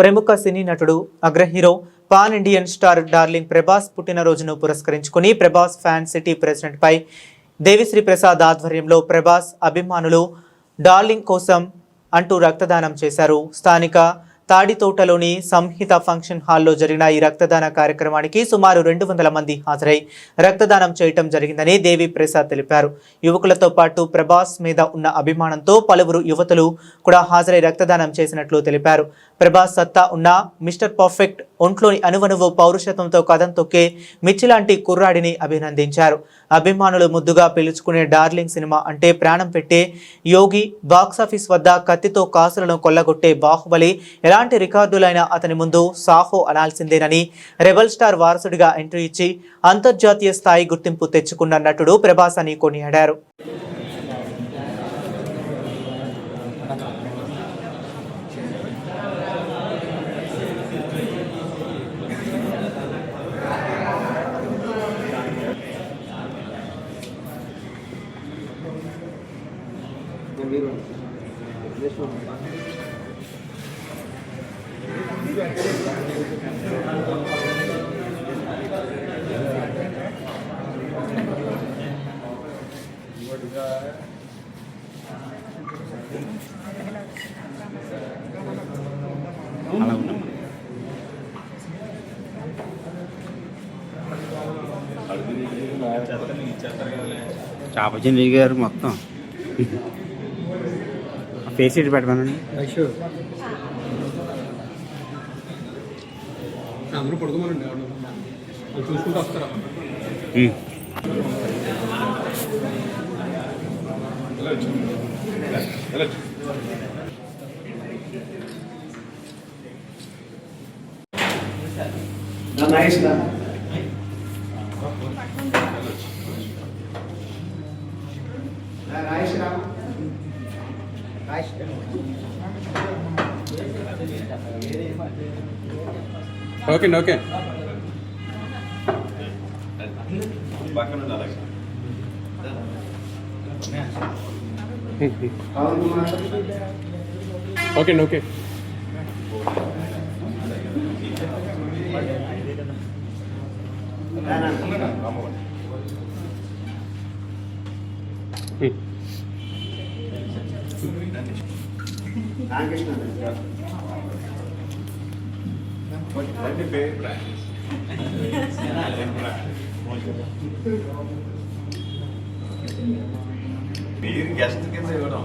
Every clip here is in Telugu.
ప్రముఖ సినీ నటుడు అగ్రహీరో pan Indian star darling Prabhas పుట్టినరోజును పురస్కరించుకుని ప్రభాస్ ఫ్యాన్ సిటీ ప్రెసిడెంట్పై దేవిశ్రీ ప్రసాద్ ఆధ్వర్యంలో ప్రభాస్ అభిమానులు డార్లింగ్ కోసం అంటూ రక్తదానం చేశారు. స్థానిక తాడితోటలోని సంహిత ఫంక్షన్ హాల్లో జరిగిన ఈ రక్తదాన కార్యక్రమానికి సుమారు రెండు వందల మంది హాజరై రక్తదానం చేయటం జరిగిందని దేవి ప్రసాద్ తెలిపారు. యువకులతో పాటు ప్రభాస్ మీద ఉన్న అభిమానంతో పలువురు యువతులు కూడా హాజరై రక్తదానం చేసినట్లు తెలిపారు. ప్రభాస్ సత్తా ఉన్న మిస్టర్ పర్ఫెక్ట్ ఒంట్లోని అనువనువు పౌరుషత్వంతో కథం తొక్కే మిచ్చిలాంటి కుర్రాడిని అభినందించారు. అభిమానులు ముద్దుగా పిలుచుకునే డార్లింగ్ సినిమా అంటే ప్రాణం పెట్టే యోగి బాక్సాఫీస్ వద్ద కత్తితో కాసులను కొల్లగొట్టే బాహుబలి ఎలాంటి రికార్డులైనా అతని ముందు సాహో అనాల్సిందేనని రెబల్ స్టార్ వారసుడిగా ఎంట్రీ ఇచ్చి అంతర్జాతీయ స్థాయి గుర్తింపు తెచ్చుకున్న నటుడు ప్రభాస్ అని కొనియాడారు. చాపచింది గారు మొత్తం. ఫేస్ ఇటు పెట్టమనండి అందరూ పడుకోమనండి చూసుకుంటూ వస్తారా. ఓకే అండి ఓకే ఓకే. అండి ఓకే. మీరు గెస్ట్ కింద ఇవ్వడం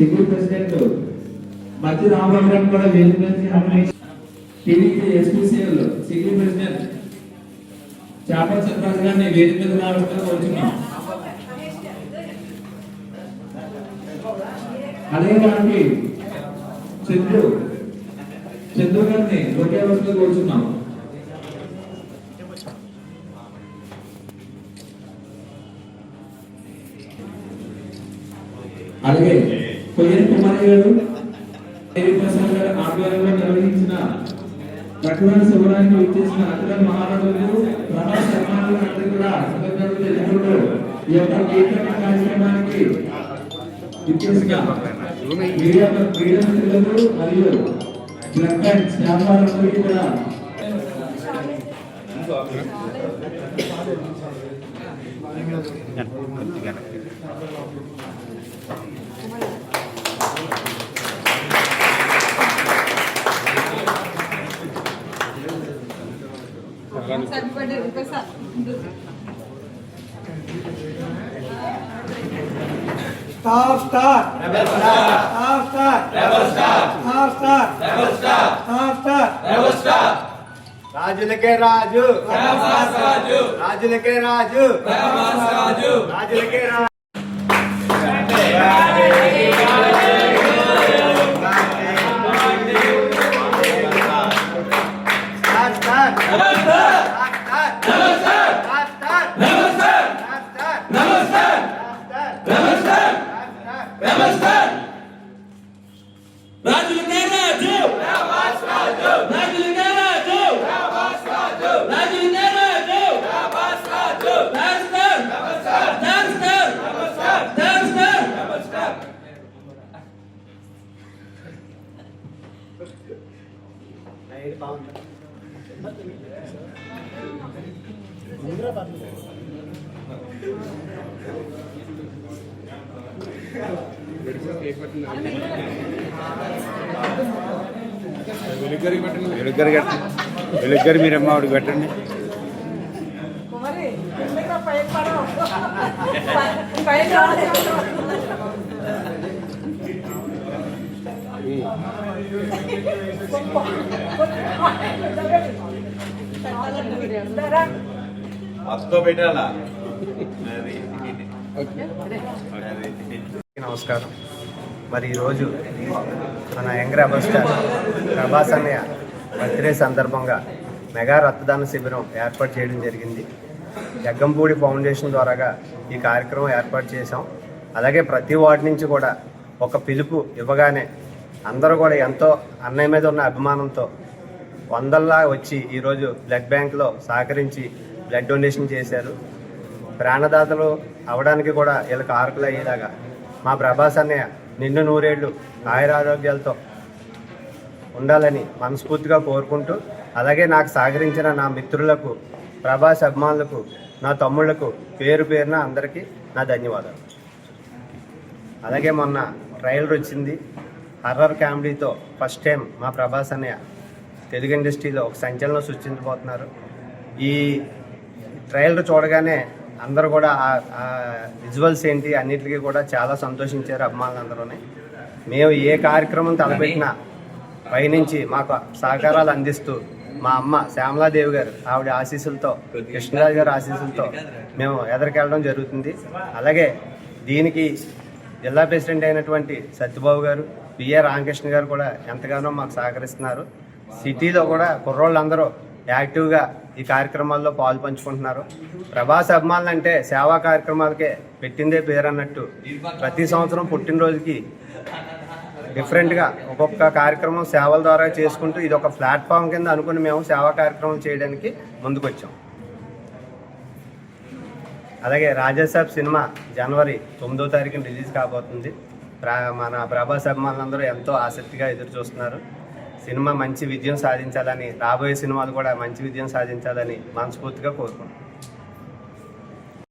సిగ్గు ప్రెసిడెంట్ మధ్య రామబాబు కూడా వేదిక నుంచి ఆహ్వానించి టీడీపీ ఎస్పీసీఎల్ సిగ్గు ప్రెసిడెంట్ చేపల చంద్రరాజు గారిని వేదిక మీద రావాల్సిన కోరుతున్నాం అదే వారికి చంద్రు చంద్రు గారిని ఒకే వస్తువు కూర్చున్నాం. అలాగే కొయ్యని కుమారి గారు ప్రసాద్ గారి ఆధ్వర్యంలో నిర్వహించిన రక్తదాన శివరానికి వచ్చేసిన అఖిల మహారాజులు ప్రభాస్ అభిమానులు అందరూ కూడా కృతజ్ఞతలు తెలుపుకుంటూ ఈ యొక్క కీర్తన కార్యక్రమానికి విచ్చేసిన మీడియా మీడియా మిత్రులకు మరియు బ్లడ్ బ్యాంక్ స్టాఫ్ కూడా Gracias. Star Star Rebel Star Star Star Rebel Star Star Star Rebel Star Star Star Rebel Star రాజులకే రాజు రాజులకే రాజు రాజులకే రాజు వెలుగ్గరి కట్టండి వెలుగ్గరి మీరు అమ్మవాడికి పెట్టండి. కుమారి పెట్టాలా నమస్కారం. మరి ఈరోజు మన యంగ్ రెబల్ స్టార్ ప్రభాస్ అన్నయ్య బర్త్డే సందర్భంగా మెగా రక్తదాన శిబిరం ఏర్పాటు చేయడం జరిగింది. జగ్గంపూడి ఫౌండేషన్ ద్వారాగా ఈ కార్యక్రమం ఏర్పాటు చేశాం. అలాగే ప్రతి వార్డు నుంచి కూడా ఒక పిలుపు ఇవ్వగానే అందరూ కూడా ఎంతో అన్నయ్య మీద ఉన్న అభిమానంతో వందల్లా వచ్చి ఈరోజు బ్లడ్ బ్యాంక్లో సహకరించి బ్లడ్ డొనేషన్ చేశారు. ప్రాణదాతలు అవడానికి కూడా వీళ్ళకి ఆరుకులు అయ్యేలాగా మా ప్రభాస్ అన్నయ్య నిండు నూరేళ్ళు ఆయురారోగ్యాలతో ఉండాలని మనస్ఫూర్తిగా కోరుకుంటూ అలాగే నాకు సహకరించిన నా మిత్రులకు ప్రభాస్ అభిమానులకు నా తమ్ముళ్ళకు పేరు పేరున అందరికీ నా ధన్యవాదాలు. అలాగే మొన్న ట్రయల్ వచ్చింది. హర్రర్ కామెడీతో ఫస్ట్ టైం మా ప్రభాస్ అన్నయ్య తెలుగు ఇండస్ట్రీలో ఒక సంచలనం సృష్టించబోతున్నారు. ఈ ట్రైలర్ చూడగానే అందరూ కూడా ఆ- ఆ విజువల్స్ ఏంటి అన్నిటికీ కూడా చాలా సంతోషించారు అభిమానులందరూనే. మేము ఏ కార్యక్రమం తలపెట్టినా పైనుంచి మాకు సహకారాలు అందిస్తూ మా అమ్మ శ్యామలాదేవి గారు ఆవిడ ఆశీస్సులతో కృష్ణరాజు గారి ఆశీస్సులతో మేము ఎదరికెళ్ళడం జరుగుతుంది. అలాగే దీనికి జిల్లా ప్రెసిడెంట్ అయినటువంటి సత్యబాబు గారు పిఏ రామకృష్ణ గారు కూడా ఎంతగానో మాకు సహకరిస్తున్నారు. సిటీలో కూడా కుర్రోళ్ళందరూ యాక్టివ్గా ఈ కార్యక్రమాల్లో పాలు పంచుకుంటున్నారు ప్రభాస్ అభిమానులు అంటే సేవా కార్యక్రమాలకే పెట్టిందే పేరు అన్నట్టు ప్రతి సంవత్సరం పుట్టినరోజుకి డిఫరెంట్గా ఒక్కొక్క కార్యక్రమం సేవల ద్వారా చేసుకుంటూ ఇది ఒక ప్లాట్ఫామ్ కింద అనుకుని మేము సేవా కార్యక్రమం చేయడానికి ముందుకొచ్చాం. అలాగే రాజాసాబ్ సినిమా జనవరి తొమ్మిదో తారీఖున రిలీజ్ కాబోతుంది. మన ప్రభాస్ అభిమానులందరూ ఎంతో ఆసక్తిగా ఎదురు చూస్తున్నారు. సినిమా మంచి విజయం సాధించాలని రాబోయే సినిమాలు కూడా మంచి విజయం సాధించాలని మనస్ఫూర్తిగా కోరుకుంటున్నాను